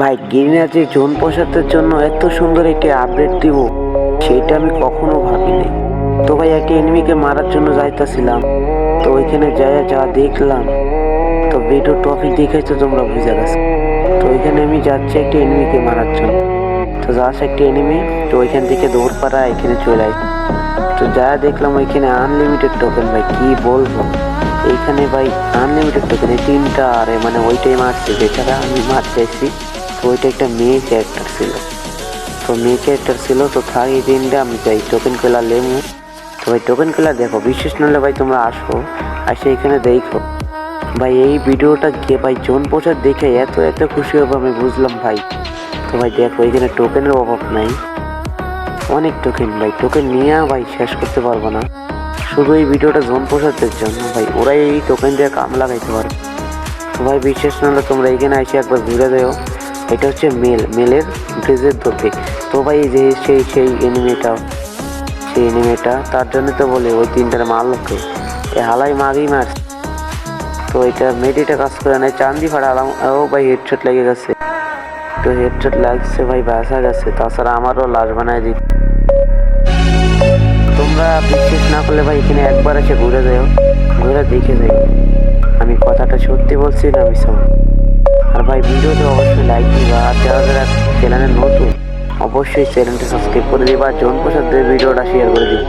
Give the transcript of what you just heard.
ভাই গিরিনা যে জোন প্রসাদের জন্য এত সুন্দর একটি আপডেট দিব, সেটা আমি কখনো ভাবিনি। তো ভাই একটি এনিমিকে মারার জন্য যাইতাছিলাম। তো ওইখানে যাই যা দেখলাম, তো ভিডিও টপিক দেখেছ তোমরা বুঝে গেছো। তো ওইখানে আমি যাচ্ছি একটি এনিমিকে মারার জন্য। তো যাস একটি এনিমি তো ওইখান থেকে দৌড় পাড়া এখানে চলে আসি তো যা দেখলাম ওইখানে আনলিমিটেড টোকেন ভাই, কি বলব? এইখানে ভাই আনলিমিটেড টোকেন তিনটা আরে মানে ওইটাই মারছে যেটা আমি মারতে এসেছি তো ওইটা একটা মেয়ে ক্যারেক্টার ছিল। তো মেয়ে ক্যারেক্টার ছিল, তো থাকি তিনটা আমি চাই টোকেন কেলার লেমু। তো ভাই টোকেন কেলার দেখো বিশেষ নাহলে ভাই তোমরা আসো, আসে এখানে দেখো। ভাই, এই ভিডিওটা গিয়ে ভাই, জোন প্রচার দেখে এত এত খুশি হবে আমি বুঝলাম ভাই। তো ভাই, দেখো, এখানে টোকেনের অভাব নাই। অনেক টোকেন ভাই। টোকেন নিয়ে ভাই শেষ করতে পারব না। শুধু এই ভিডিওটা জোন প্রসাদের জন্য, ভাই। ওরাই এই টোকেন দিয়ে কাম লাগাইতে পারে। তো ভাই, বিশেষ নাহলে তোমরা এখানে এসে একবার ঘুরে দেও এটা হচ্ছে মেল। মেলের ড্রেসের ধরতে। তো ভাই যে সেই সেই এনিমেটা সেই এনিমেটা তার জন্য তো বলে ওই তিনটার মারলোকে এ হালাই মাগই মার। তো এটা মেডিটা কাজ করে নাই চান্দি ফাড়া আলাম ও ভাই হেডশট লেগে গেছে। তো হেডশট লাগছে ভাই, বাসা গেছে। তাছাড়া আমারও লাশ বানায় দিই তোমরা বিশ্বাস না করলে ভাই, এখানে একবার এসে ঘুরে যাও। ঘুরে দেখে যাই আমি কথাটা সত্যি বলছি না আমি আর ভাই, ভিডিওতে অবশ্যই লাইক দিবা। আর যারা যারা চ্যানেলে নতুন, অবশ্যই চ্যানেলটা সাবস্ক্রাইব করে দিবা। জোন প্রসাদের ভিডিওটা শেয়ার করে দিবা।